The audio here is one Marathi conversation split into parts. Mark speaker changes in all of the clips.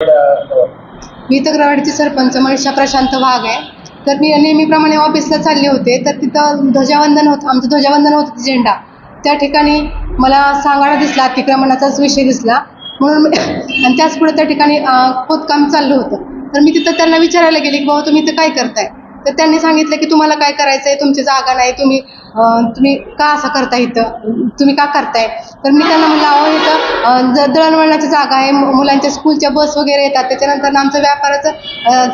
Speaker 1: मी तक्रारवाडीचे सरपंच मनीषा प्रशांत वाघ आहे. तर मी नेहमीप्रमाणे ऑफिसला चालले होते. तर तिथं ध्वजावंदन होतं आमचं ध्वजावंदन होतं झेंडा त्या ठिकाणी मला सांगाडा दिसला अतिक्रमणाचाच विषय दिसला. म्हणून आणि त्याच पुढे त्या ठिकाणी खोदकाम चाललं होतं. तर मी तिथं त्यांना विचारायला गेले की बाबा तुम्ही इथं काय करताय? तर त्यांनी सांगितलं की तुम्हाला काय करायचं आहे तुमची जागा नाही. तुम्ही तुम्ही का असं करताय इथं? तुम्ही का करताय? तर मी त्यांना म्हणलं अहो इथं ज दळणवळणाची जागा आहे. मु- मुलांच्या स्कूलच्या बस वगैरे येतात. त्याच्यानंतर आमचं व्यापाराचं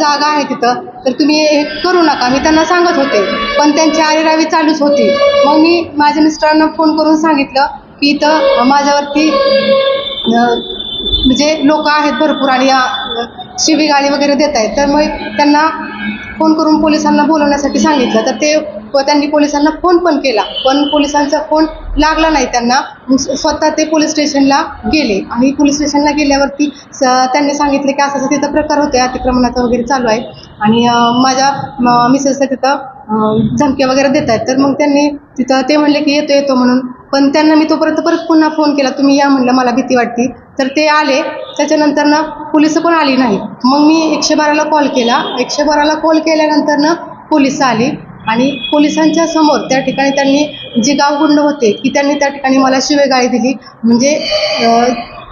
Speaker 1: जागा आहे तिथं. तर तुम्ही हे करू नका. मी त्यांना सांगत होते. पण त्यांची आरेरावी चालूच होती. मग मी माझ्या मिस्टरांना फोन करून सांगितलं की इथं माझ्यावरती म्हणजे लोक आहेत भरपूर आणि शिवी गाडी वगैरे देत आहेत तर मग त्यांना फोन करून पोलिसांना बोलवण्यासाठी सांगितलं. तर ते व त्यांनी पोलिसांना फोन पण केला. पण पोलिसांचा फोन लागला नाही त्यांना. स्वतः ते पोलीस स्टेशनला गेले. आणि पोलीस स्टेशनला गेल्यावरती स त्यांनी सांगितले की असं असं तिथं प्रकार होते अतिक्रमणाचा वगैरे चालू आहे. आणि माझ्या म- मिसेसला तिथं अं, धमक्या वगैरे देत आहेत. तर मग त्यांनी तिथं ते म्हणले की येतो येतो म्हणून. पण त्यांना मी तोपर्यंत परत पुन्हा फोन केला. तुम्ही या म्हणलं मला भीती वाटते. तर ते आले. त्याच्यानंतर ना पोलीस पण आली नाही मग मी एकशे बाराला कॉल केला. एकशे बाराला कॉल केल्यानंतर ना पोलीस आली. आणि पोलिसांच्या समोर त्या ठिकाणी त्यांनी जे गावगुंड होते की त्यांनी त्या ठिकाणी मला शिवेगाळी दिली. म्हणजे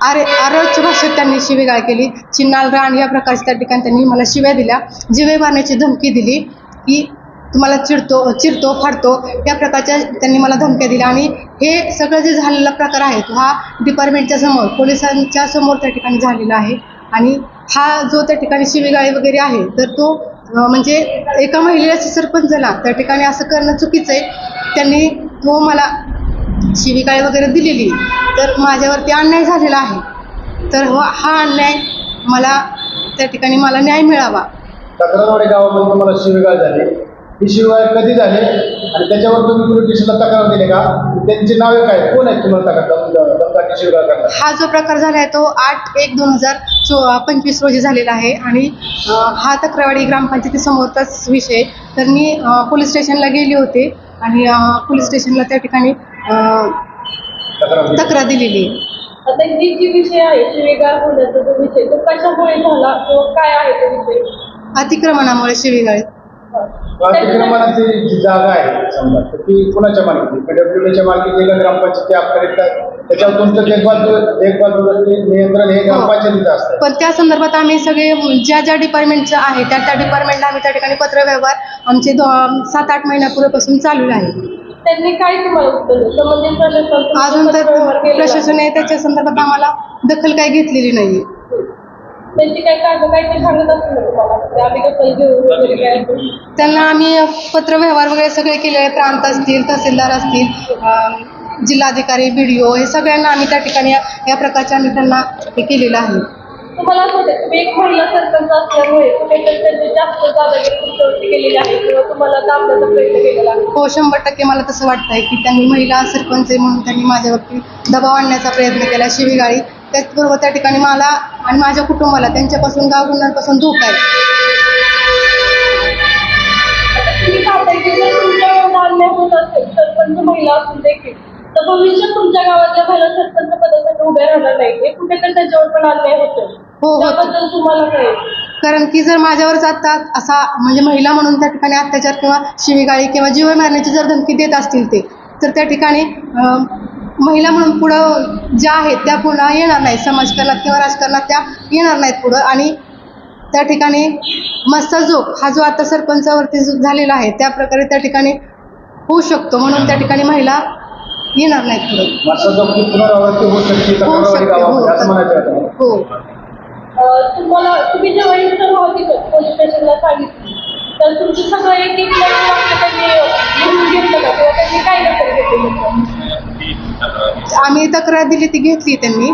Speaker 1: आरे आरोच्या भाषेत त्यांनी शिवेगाळ केली. चिन्नाल रान या प्रकारच्या त्या ठिकाणी त्यांनी मला शिव्या दिल्या. जिवे मारण्याची धमकी दिली की तुम्हाला चिडतो चिरतो फाडतो या प्रकारच्या त्यांनी मला धमक्या दिल्या. आणि हे सगळं जे झालेला प्रकार आहे तो हा डिपार्टमेंटच्या समोर पोलिसांच्या समोर त्या ठिकाणी झालेला आहे. आणि हा जो त्या ठिकाणी शिवेगाळी वगैरे आहे तर तो म्हणजे एका महिलेचा सरपंच झाला. त्या ठिकाणी असं करणं चुकीचं आहे त्यांनी तो मला शिवीगाळी वगैरे दिलेली. तर माझ्यावरती अन्याय झालेला आहे. तर हा हा अन्याय मला त्या ठिकाणी मला न्याय मिळावा.
Speaker 2: तक्रारवाडी गावामध्ये तुम्हाला शिवीगाळ झाली. ही शिवीगाळ कधी झाली? आणि त्याच्यावर तुम्ही पोलीस स्टेशनला तक्रार दिली का? त्यांची नावे काय? कोण आहेत तुम्हाला तक्रार शिवीगाळ करणार
Speaker 1: हा जो प्रकार झाला आहे तो आठ एक दोन हजार चो पंचवीस रोजी झालेला आहे आणि हा तक्रारवाडी ग्रामपंचायतीसमोरचाच विषय. तर मी पोलीस स्टेशनला गेली होते आणि पोलीस स्टेशनला त्या ठिकाणी
Speaker 2: तक्रार दिली.
Speaker 1: तक्रार दिलेली. आहे
Speaker 3: आता ही जी विषय आहे शिवेगाळ होण्याचा जो विषय तो कशामुळे झाला? किंवा काय आहे तो विषय?
Speaker 1: अतिक्रमणामुळे शिवीगाळी.
Speaker 2: अतिक्रमणाची जी जागा आहे समजा तर ती कोणाच्या मालकी पीडब्ल्यूडीच्या मालकीची का ग्रामपंचायती अखत्यारीत त्याच्यावर तुमचं देखभाल देखभाल नियंत्रण हे ग्रामपंचायतीचं असतं
Speaker 1: पण त्या संदर्भात आम्ही सगळे ज्या ज्या डिपार्टमेंटचं आहे त्या त्या डिपार्टमेंटला आम्ही त्या ठिकाणी पत्रव्यवहार आमचे सात आठ महिन्यापूर्वीपासून चालू आहे.
Speaker 3: त्यांनी काय तुम्हाला उत्तर दिलं?
Speaker 1: अजून तर
Speaker 3: पत्रव्यवहार केलेला आहे.
Speaker 1: प्रशासन आहे त्याच्या संदर्भात आम्हाला दखल काही घेतलेली नाही
Speaker 3: त्यांची काय काय काय ते सांगत असतील ना तुम्हाला? ते आम्ही घेऊ काय असं.
Speaker 1: त्यांना आम्ही पत्रव्यवहार वगैरे सगळे केले आहे प्रांत असतील तहसीलदार असतील जिल्हाधिकारी बी डी ओ हे सगळ्यांना आम्ही त्या ठिकाणी या या प्रकारचे आम्ही त्यांना हे केलेलं आहे.
Speaker 3: तुम्हाला असं वाटतं तुम्ही एक महिला सरपंच असल्यामुळे कुठेतरी त्यांनी जास्त दादागिरी तुमच्यावरती केलेली आहे किंवा तुम्हाला दाबण्याचा प्रयत्न केलेला आहे?
Speaker 1: हो शंभर टक्के मला तसं वाटतंय की त्यांनी महिला सरपंच आहे म्हणून त्यांनी माझ्यावरती दबाव आणण्याचा प्रयत्न केला. शिवीगाळी त्याचबरोबर त्या ठिकाणी मला आणि माझ्या कुटुंबाला त्यांच्यापासून गावगुंडांपासून धोका आहे.
Speaker 3: आता तुम्ही पाहताय की जर तुमच्या गावात अन्याय होत असेल सरपंच महिला असून देखील. तर भविष्यात तुमच्या गावातल्या महिला सरपंच पदासाठी उभ्या राहणार नाही. कुठेतरी त्याच्यावर पण अन्याय होतो
Speaker 1: हो, होतो.
Speaker 3: त्याबद्दल तुम्हाला काय?
Speaker 1: कारण की जर माझ्यावर जाता असा म्हणजे महिला म्हणून त्या ठिकाणी अत्याचार किंवा शिवीगाळी किंवा जीव मारण्याची जर धमकी देत असतील ते तर त्या ठिकाणी अं, महिला म्हणून पुढं ज्या आहेत त्या पुन्हा येणार नाहीत. समाजकारणात किंवा राजकारणात त्या येणार नाहीत पुढं. आणि त्या ठिकाणी मस्ता जोग हा जो आता सरपंचावरती जो झालेला आहे त्या प्रकारे त्या ठिकाणी होऊ शकतो. म्हणून त्या ठिकाणी महिला येणार नाहीत पुढं
Speaker 2: माणसाचं की पुनरावृत्ती होऊ शकते
Speaker 1: हो. हो।
Speaker 3: अं, तुम्हाला तुम्ही जेव्हा ही सर्व होती पोलीस स्टेशनला सांगितली तर तुमचं सगळं एक एक नवीन वाक्य त्यांनी लिहून घेतलं का? किंवा त्यांनी काय दखल घेतली?
Speaker 1: आम्ही तक्रार दिली ती घेतली त्यांनी.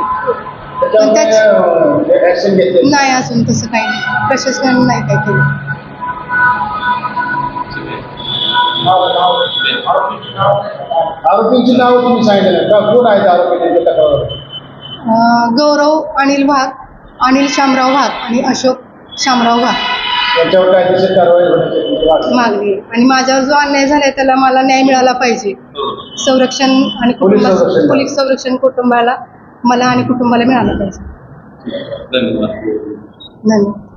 Speaker 1: पण त्याच-
Speaker 2: त्याच्यामुळे ऍक्शन घेतली
Speaker 1: नाही अजून तसं काही नाही. प्रशासनाने नाही काय केलं.
Speaker 2: आरोपींची नावं तुम्ही सांगितलं का? कोण आहेत आरोपी त्यांच्या तक्रार
Speaker 1: अं, गौरव अनिल वाघ अनिल शामराव वाघ आणि अशोक शामराव वाघ.
Speaker 2: त्यांच्यावर कायदेशीर कारवाई होण्याची मागणी.
Speaker 1: मागणी आहे. आणि माझ्यावर जो अन्याय झालाय त्याला मला न्याय मिळाला पाहिजे. संरक्षण आणि
Speaker 2: पोलीस
Speaker 1: कुटुंबा
Speaker 2: संरक्षण.
Speaker 1: पोलीस संरक्षण कुटुंबाला मला आणि कुटुंबाला मिळालं पाहिजे.
Speaker 4: धन्यवाद.
Speaker 1: धन्यवाद.